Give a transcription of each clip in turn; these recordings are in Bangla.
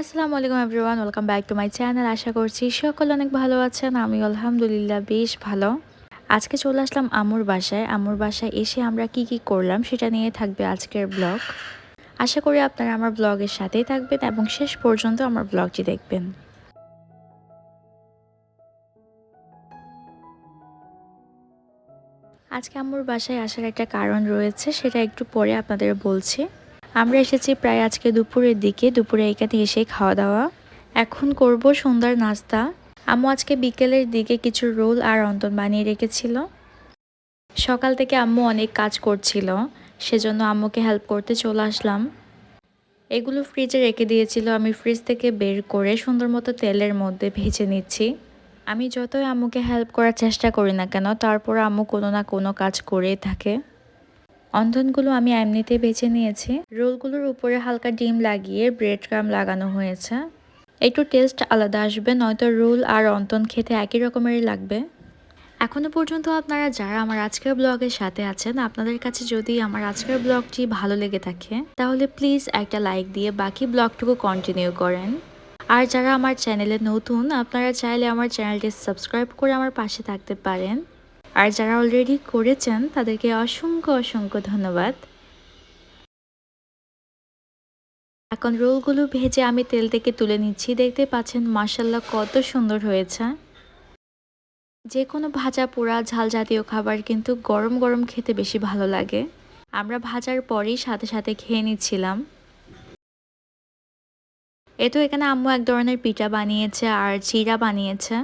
আসসালামু আলাইকুম everyone, welcome back to my channel. আশা করছি সকল অনেক ভালো আছেন, আমি আলহামদুলিল্লাহ বেশ ভালো। আজকে চলে আসলাম আমুর বাসায়। আমুর বাসায় এসে আমরা কি কি করলাম সেটা নিয়ে থাকবে আজকের ব্লগ। আশা করি আপনারা আমার ব্লগের সাথেই থাকবেন এবং শেষ পর্যন্ত আমার ব্লগটি দেখবেন। আজকে আমুর বাসায় আসার একটা কারণ রয়েছে, সেটা একটু পরে আপনাদের বলছি। আমরা এসেছি প্রায় আজকে দুপুরের দিকে, দুপুরে এখানে এসে খাওয়া দাওয়া এখন করব সুন্দর নাস্তা। আম্মু আজকে বিকেলের দিকে কিছু রোল আর অন্তন বানিয়ে রেখেছিল। সকাল থেকে আম্মু অনেক কাজ করছিল, সেজন্য আম্মুকে হেল্প করতে চলে আসলাম। এগুলো ফ্রিজে রেখে দিয়েছিল, আমি ফ্রিজ থেকে বের করে সুন্দর মতো তেলের মধ্যে ভেজে নিচ্ছি। আমি যতই আম্মুকে হেল্প করার চেষ্টা করি না কেন তারপর আম্মু কোনো না কোনো কাজ করেই থাকে। অন্ধনগুলো আমি এমনিতে বেছে নিয়েছি। রোলগুলোর উপরে হালকা ডিম লাগিয়ে ব্রেড ক্রাম লাগানো হয়েছে। একটু টেস্ট আলাদা আসবে, নয়তো রোল আর অন্তন খেতে একই রকমেরই লাগবে। এখনও পর্যন্ত আপনারা যারা আমার আজকের ব্লগের সাথে আছেন, আপনাদের কাছে যদি আমার আজকের ব্লগটি ভালো লেগে থাকে, তাহলে প্লিজ একটা লাইক দিয়ে বাকি ব্লগটুকু কন্টিনিউ করেন। আর যারা আমার চ্যানেলে নতুন, আপনারা চাইলে আমার চ্যানেলটি সাবস্ক্রাইব করে আমার পাশে থাকতে পারেন। আর যারা অলরেডি করেছেন, তাদেরকে অসংখ্য অসংখ্য ধন্যবাদ। এখন রোলগুলো ভেজে আমি তেল থেকে তুলে নিচ্ছি। দেখতে পাচ্ছেন মার্শাল্লাহ কত সুন্দর হয়েছে। যে কোনো ভাজা পোড়া ঝাল জাতীয় খাবার কিন্তু গরম গরম খেতে বেশি ভালো লাগে। আমরা ভাজার পরেই সাথে সাথে খেয়ে নিচ্ছিলাম। এ তো এখানে আম্মু এক ধরনের পিঠা বানিয়েছে আর চিরা বানিয়েছে।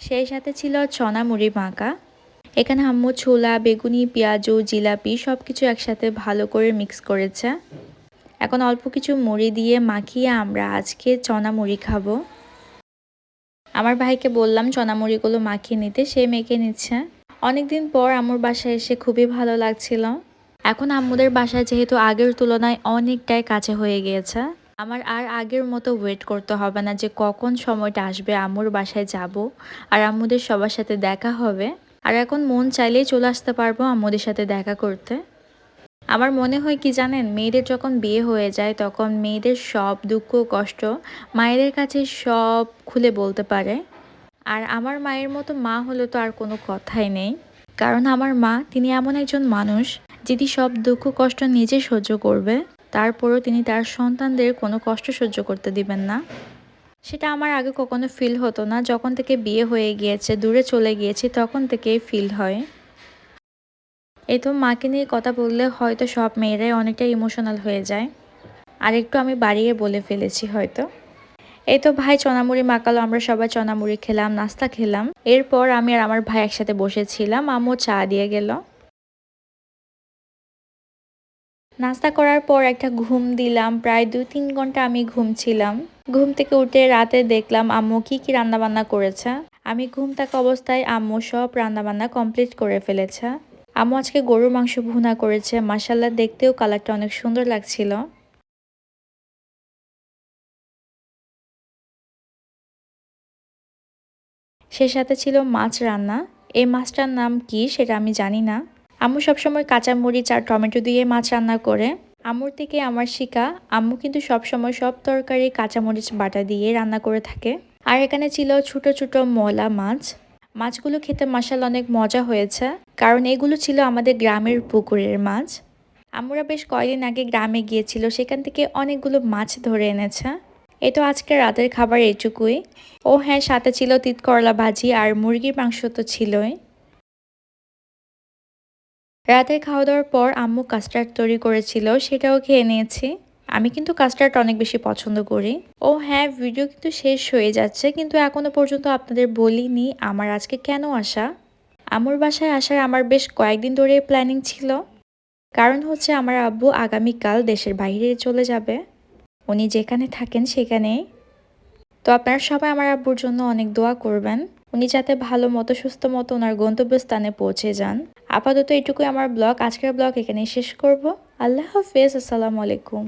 সেই সাথে ছিল চনা মুড়ি মাখা। এখানে আম্মু ছোলা, বেগুনি, পেঁয়াজু, জিলাপি সব কিছু একসাথে ভালো করে মিক্স করেছে। এখন অল্প কিছু মুড়ি দিয়ে মাখিয়ে আমরা আজকে চনা মুড়ি খাব। আমার ভাইকে বললাম চনা মুড়িগুলো মাখিয়ে নিতে, সে মেখে নিচ্ছে। অনেকদিন পর আম্মুর বাসায় এসে খুবই ভালো লাগছিল। এখন আম্মুদের বাসায় যেহেতু আগের তুলনায় অনেকটাই কাছে হয়ে গিয়েছে, আমার আর আগের মতো ওয়েট করতে হবে না যে কখন সময়টা আসবে আম্মুর বাসায় যাব, আর আম্মুদের সবার সাথে দেখা হবে। আর এখন মন চাইলেই চলে আসতে পারব আম্মুদের সাথে দেখা করতে। আমার মনে হয় কি জানেন, মেয়েদের যখন বিয়ে হয়ে যায় তখন মেয়েদের সব দুঃখ, কষ্ট মায়েদের কাছে সব খুলে বলতে পারে। আর আমার মায়ের মতো মা হলে তো আর কোনো কথাই নেই। কারণ আমার মা, তিনি এমন একজন মানুষ যিনি সব দুঃখ, কষ্ট নিজে সহ্য করবে। তারপরও তিনি তার সন্তানদের কোনো কষ্ট সহ্য করতে দিবেন না। সেটা আমার আগে কখনো ফিল হতো না। যখন থেকে বিয়ে হয়ে গিয়েছে, দূরে চলে গিয়েছি, তখন থেকেই ফিল হয়। এই তো মাকে নিয়ে কথা বললে হয়তো সব মেয়েরাই অনেকটা ইমোশনাল হয়ে যায়। আর একটু আমি বাড়িয়ে বলে ফেলেছি হয়তো। এই তো ভাই, চনামুড়ি মাকালো আমরা সবাই চনামুড়ি খেলাম, নাস্তা খেলাম। এরপর আমি আর আমার ভাই একসাথে বসেছিলাম, আম্মু চা দিয়ে গেল। নাস্তা করার পর একটা ঘুম দিলাম। প্রায় দু তিন ঘণ্টা আমি ঘুমছিলাম ঘুম থেকে উঠে রাতে দেখলাম আম্মু কি কি রান্নাবান্না করেছে। আমি ঘুম থাকা অবস্থায় আম্মু সব রান্নাবান্না কমপ্লিট করে ফেলেছে। আম্মু আজকে গরুর মাংস ভুনা করেছে। মাসাল্লা দেখতেও কালারটা অনেক সুন্দর লাগছিল। সে সাথে ছিল মাছ রান্না। এই মাছটার নাম কি সেটা আমি জানি না। আম্মু সবসময় কাঁচা মরিচ আর টমেটো দিয়ে মাছ রান্না করে। আম্মুর থেকে আমার শিকা, আম্মু কিন্তু সবসময় সব তরকারি কাঁচামরিচ বাটা দিয়ে রান্না করে থাকে। আর এখানে ছিল ছোট ছোট মলা মাছ। মাছগুলো খেতে মশাল অনেক মজা হয়েছে, কারণ এগুলো ছিল আমাদের গ্রামের পুকুরের মাছ। আমরা বেশ কয়েকদিন আগে গ্রামে গিয়েছিল, সেখান থেকে অনেকগুলো মাছ ধরে এনেছে। এ তো আজকে রাতের খাবার এইটুকুই। ও হ্যাঁ সাথে ছিল তিত করলা ভাজি আর মুরগির মাংস তো ছিলই। রাতে খাওয়া দাওয়ার পর আম্মু কাস্টার্ড তৈরি করেছিল, সেটাও খেয়ে নিয়েছি। আমি কিন্তু কাস্টার্ড অনেক বেশি পছন্দ করি। ও হ্যাঁ ভিডিও কিন্তু শেষ হয়ে যাচ্ছে, কিন্তু এখনও পর্যন্ত আপনাদের বলিনি আমার আজকে কেন আসা? আমুর বাসায় আসার আমার বেশ কয়েকদিন ধরে প্ল্যানিং ছিল। কারণ হচ্ছে আমার আব্বু আগামীকাল দেশের বাইরে চলে যাবে। উনি যেখানে থাকেন সেখানেই। তো আপনারা সবাই আমার আব্বুর জন্য অনেক দোয়া করবেন। উনি যাতে ভালো মতো, সুস্থ মতো ওনার গন্তব্যস্থানে পৌঁছে যান। আপাতত এটুকুই আমার ব্লগ। আজকের ব্লগ এখানে শেষ করব। আল্লাহ হাফেজ। আসসালামু আলাইকুম।